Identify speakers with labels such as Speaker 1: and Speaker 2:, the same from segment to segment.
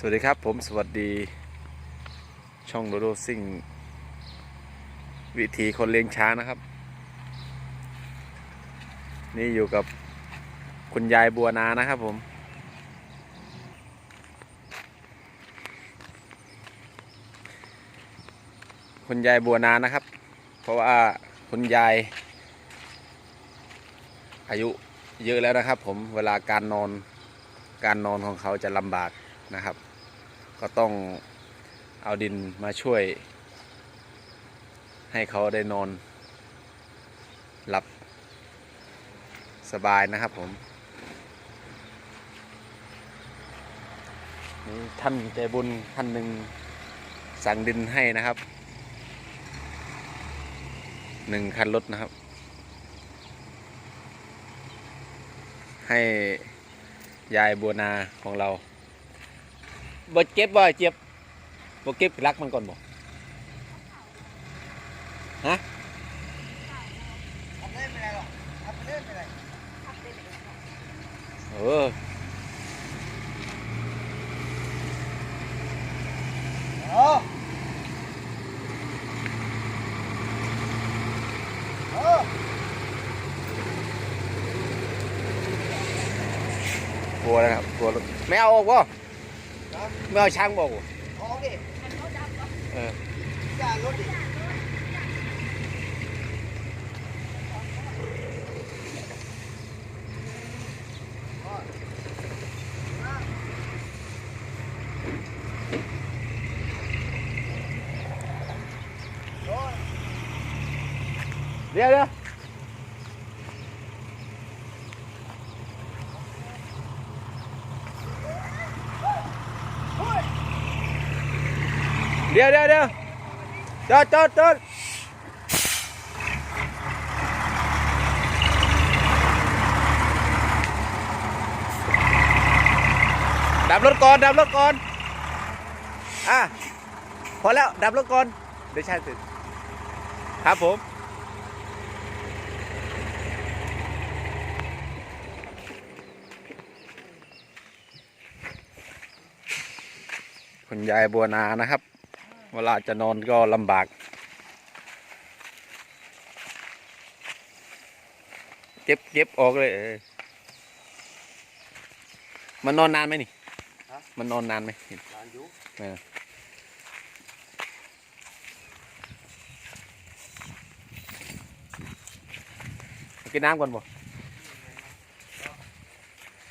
Speaker 1: สวัสดีครับผมสวัสดีช่องโดโดซิ่ง วิธีคนเลี้ยงช้างนะครับ นี่อยู่กับคุณยายบัวนานะครับผม คุณยายบัวนานะครับ เพราะว่าคุณยาย อายุเยอะแล้วนะครับ ผมเวลาการนอนการนอนของเขาจะลำบากนะครับ ก็ต้องเอาดินมาช่วย ให้เขาได้นอน หลับสบายนะครับผมนี่ท่านใจบุญท่านหนึ่งสั่งดินให้นะครับหนึ่งคันรถนะครับ ให้ยายบัวนาของเรา บ่เก็บบ่เจ็บบ่เก็บรักมันก่อนบ่ฮะ
Speaker 2: ทำเล่นไม่ได้หรอกทำเล่นไม่ได้
Speaker 1: เออ
Speaker 2: โอ้โอ้
Speaker 1: กลัวแล้วครับกลัวรถไม่เอาออกบ่ ไม่เอาช้างบ่บ่
Speaker 2: ท้องดิ
Speaker 1: เออ
Speaker 2: อย่ารถดิโอ้ย
Speaker 1: เดี๋ยวเดี๋ยว ดี๋ยวเดี๋ยวเดี๋ยวจอดจอดจอดดับรถก่อนดับรถก่อนอะพอแล้วดับรถก่อนเดี๋ยวช่าตื่นครับผมคุณยายบัวนานะครับ เวลาจะนอนก็ลำบาก เก็บเก็บออกเลยเออมันนอนนานไหมนี่ มันนอนนานไหม
Speaker 2: หลานอยู่
Speaker 1: เออกินน้ำก่อนบ่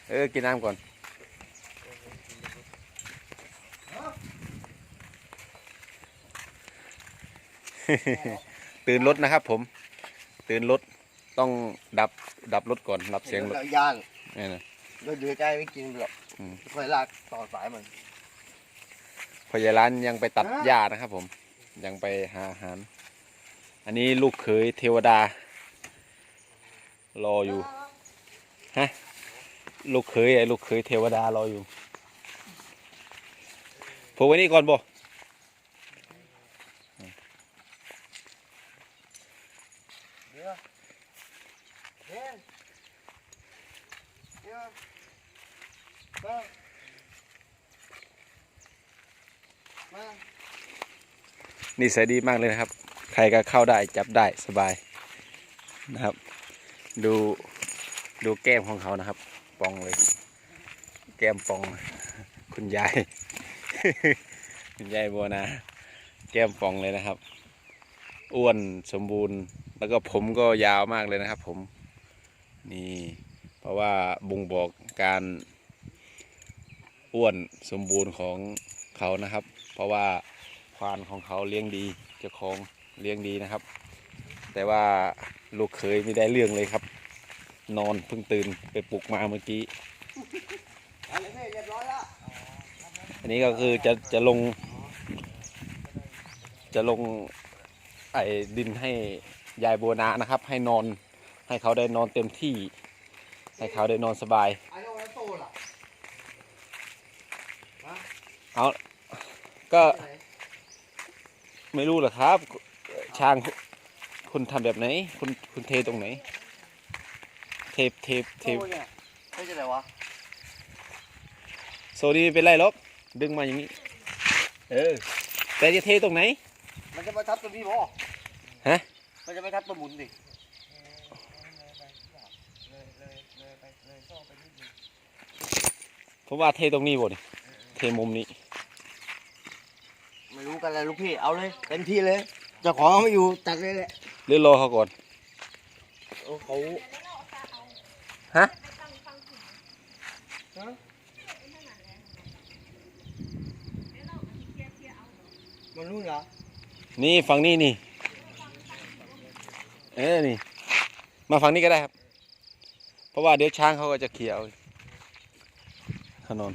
Speaker 1: เออ กินน้ำก่อน ตื่นรถนะครับ ผม ตื่นรถต้องดับดับรถก่อนดับเสียงรถ
Speaker 2: แล้วย่าง
Speaker 1: นี่นะ
Speaker 2: เราเดือดใจไม่กินหรอก
Speaker 1: อืม
Speaker 2: ค่อยลากต่อสายมัน
Speaker 1: พอยายร้านยังไปตัด
Speaker 2: ฮะ
Speaker 1: หญ้านะครับ ผม ยังไปหาอาหาร อันนี้ลูกเขยเทวดา รออยู่ลูกเขยไอ้ลูกเขยเทวดารออยู่ผูกไว้นี่ก่อนบ่
Speaker 2: เดี๋ยวเดี๋ยวเดี๋ยวมามา
Speaker 1: นี่ใส่ดีมากเลยนะครับ ใครก็เข้าได้จับได้สบายนะครับ ดูดูแก้มของเขานะครับ ปองเลย แก้มปอง คุณยาย คุณยายบัวนาแก้มปองเลยนะครับ อ้วนสมบูรณ์ แล้วก็ผมก็ยาวมากเลยนะครับ ผมนี่เพราะว่าบ่งบอกการอ้วนสมบูรณ์ของเขานะครับ เพราะว่า ควานของเขาเลี้ยงดีเจ้าของเลี้ยงดีนะครับ แต่ว่าลูกเคยไม่ได้เรื่องเลยครับ นอนเพิ่งตื่นไปปลุกมาเมื่อกี้
Speaker 2: อะไรเนี่ยเรียบร้อยแล้ว
Speaker 1: อันนี้ก็คือจะจะลง จะลงไอ้ดินให้ยายบัวนานะครับ ให้นอนให้เขาได้นอนเต็มที่ ให้เขาได้นอนสบาย
Speaker 2: ไอ้โน่นโตล่ะ
Speaker 1: เอาก็ ไม่รู้หรอกครับช้างคุณทำแบบไหน คุณคุณเทตรงไหน เทปเทปเท
Speaker 2: โต
Speaker 1: ป
Speaker 2: เนี่ยไม่ใช่ไหนวะ
Speaker 1: โซนี่ไม่เป็นไรหรอกดึงมาอย่างนี้
Speaker 2: เออ
Speaker 1: แต่จะเทตรงไหน
Speaker 2: มันจะมาทับตัวนี้บ่
Speaker 1: ฮะ
Speaker 2: มันจะไม่ทับตัวหมุนดิ
Speaker 1: เพราะว่าเทตรงนี้บ่นี่เทมุมนี้
Speaker 2: ไม่รู้ กันเลยลูกพี่ เอาเลยเต็มที่เลยเจ้าของไม่อยู่ตัดเลยแหละ
Speaker 1: หรือรอเขาก่อน
Speaker 2: โอ้เขา
Speaker 1: ฮะ
Speaker 2: มันนู่นเหรอ
Speaker 1: นี่ฝั่งนี้นี่ เออนี่ มาฝั่งนี้ก็ได้ครับ เพราะว่าเดี๋ยวช้างเขาก็จะเขี่ยเอาถนน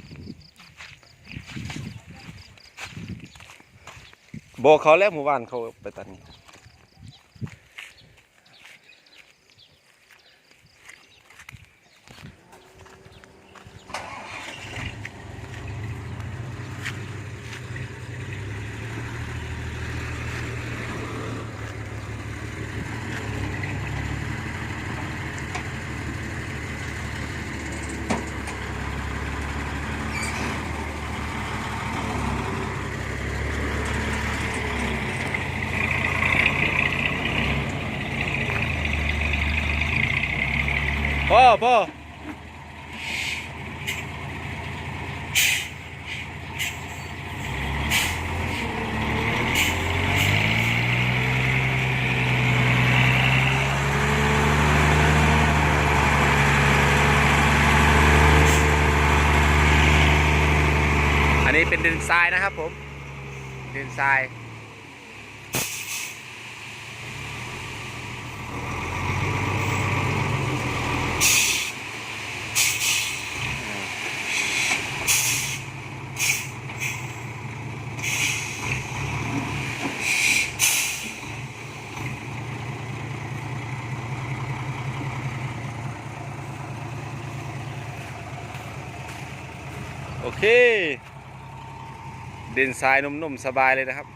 Speaker 1: บอกเขาแล้วหมู่บ้านเขาไปตัดนี่ พ่อพ่ออันนี้เป็นดินทรายนะครับผมดินทราย โอเค ดินทรายนุ่มๆ สบายเลยนะครับ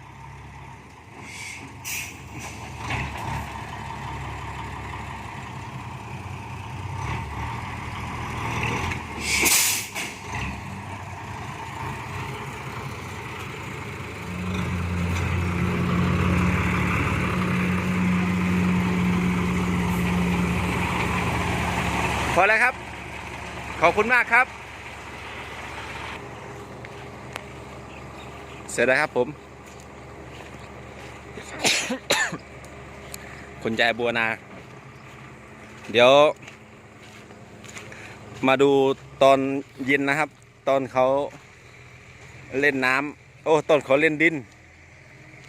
Speaker 1: พอแล้วครับ ขอบคุณมากครับ สร็จแล้วครับผม คุณยายบัวนา เดี๋ยว มาดูตอนเย็นนะครับ ตอนเขาเล่นน้ำโอ้ตอนเขาเล่นดิน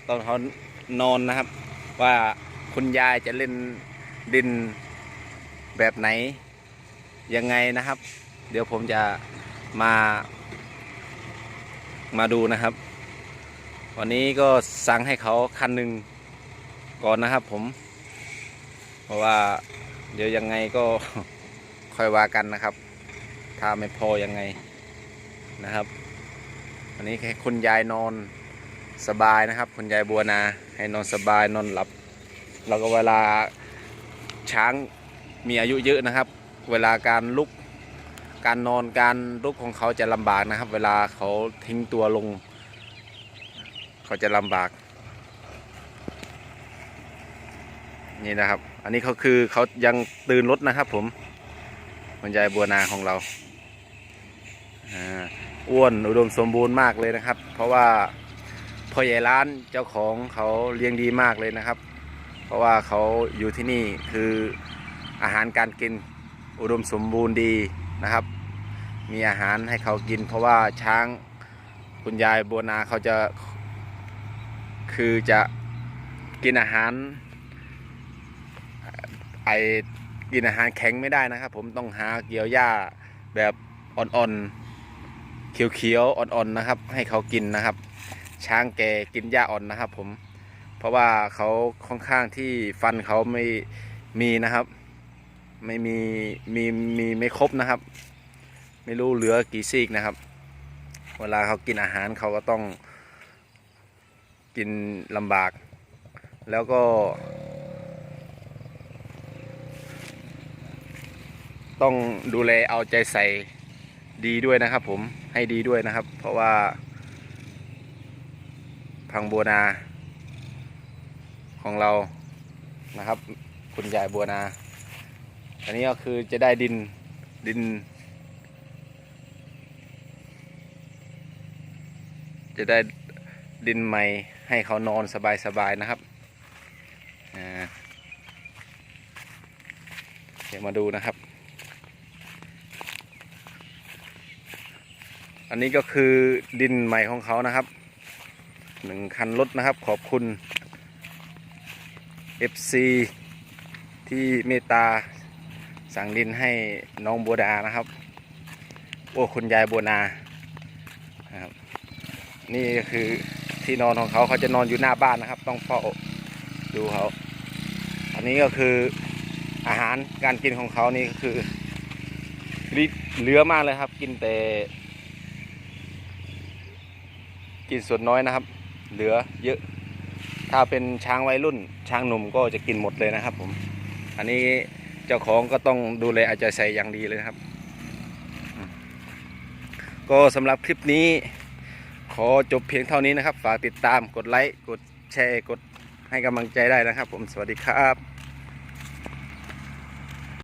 Speaker 1: ตอนเขานอนนะครับ ว่าคุณยายจะเล่นดินแบบไหน ยังไงนะครับ เดี๋ยวผมจะมามาดูนะครับ วันนี้ก็สั่งให้เขาคันหนึ่งก่อนนะครับผม เพราะว่าเดี๋ยวยังไงก็ค่อยว่ากันนะครับ ถ้าไม่พอยังไงนะครับอันนี้แค่คุณยายนอนสบายนะครับ คุณยายบัวนา ให้นอนสบายนอนหลับ แล้วก็เวลาช้างมีอายุเยอะนะครับ เวลาการลุกการนอนการลุกของเขาจะลำบากนะครับ เวลาเขาทิ้งตัวลง เขาจะลำบาก นี่นะครับ อันนี้เขาคือเขายังตื่นรถนะครับผมคุณยายบัวนาของเราอ้วนอุดมสมบูรณ์มากเลยนะครับ เพราะว่าพ่อใหญ่ร้านเจ้าของเขาเลี้ยงดีมากเลยนะครับ เพราะว่าเขาอยู่ที่นี่คืออาหารการกินอุดมสมบูรณ์ดีนะครับ มีอาหารให้เขากิน เพราะว่าช้างคุณยายบัวนาเขาจะค คือจะกินอาหารไอกินอาหารแข็งไม่ได้นะครับ ผมต้องหาเกี่ยวหญ้าแบบอ่อนๆเขียวๆอ่อนๆนะครับ ให้เขากินนะครับ ช้างแกกินหญ้าอ่อนนะครับ ผมเพราะว่าเขาค่อนข้างที่ฟันเขาไม่มีนะครับ ไม่มีมีมีไม่ครบนะครับ ไม่รู้เหลือกี่ซีกนะครับ เวลาเขากินอาหารเขาก็ต้อง กินลำบาก แล้วก็ ต้องดูแลเอาใจใส่ดีด้วยนะครับ ผมให้ดีด้วยนะครับ เพราะว่าพังบัวนา ของเรานะครับ คุณยายบัวนา อันนี้ก็คือจะได้ดินดิน จะได้ดินใหม่ ให้เขานอนสบายๆนะครับเดี๋ยวมาดูนะครับ อันนี้ก็คือดินใหม่ของเขานะครับหนึ่งคันรถนะครับขอบคุณ FC ที่เมตตาสั่งดินให้น้องบัวดานะครับ โอ้คุณยายบัวนานะครับนี่ก็คือ ที่นอนของเขาเขาจะนอนอยู่หน้าบ้านนะครับ ต้องเฝ้าดูเขาอันนี้ก็คืออาหารการกินของเขานี่ก็คือเหลือมากเลยครับ กินแต่ กินส่วนน้อยนะครับ เหลือเยอะ ถ้าเป็นช้างวัยรุ่น ช้างหนุ่มก็จะกินหมดเลยนะครับ ผม อันนี้เจ้าของก็ต้องดูแลอาใจใส่อย่างดีเลยนะครับ ก็สำหรับคลิปนี้ ขอจบเพียงเท่านี้นะครับ ฝากติดตามกดไลค์ กดแชร์ กดให้กำลังใจได้นะครับ ผม สวัสดีครับ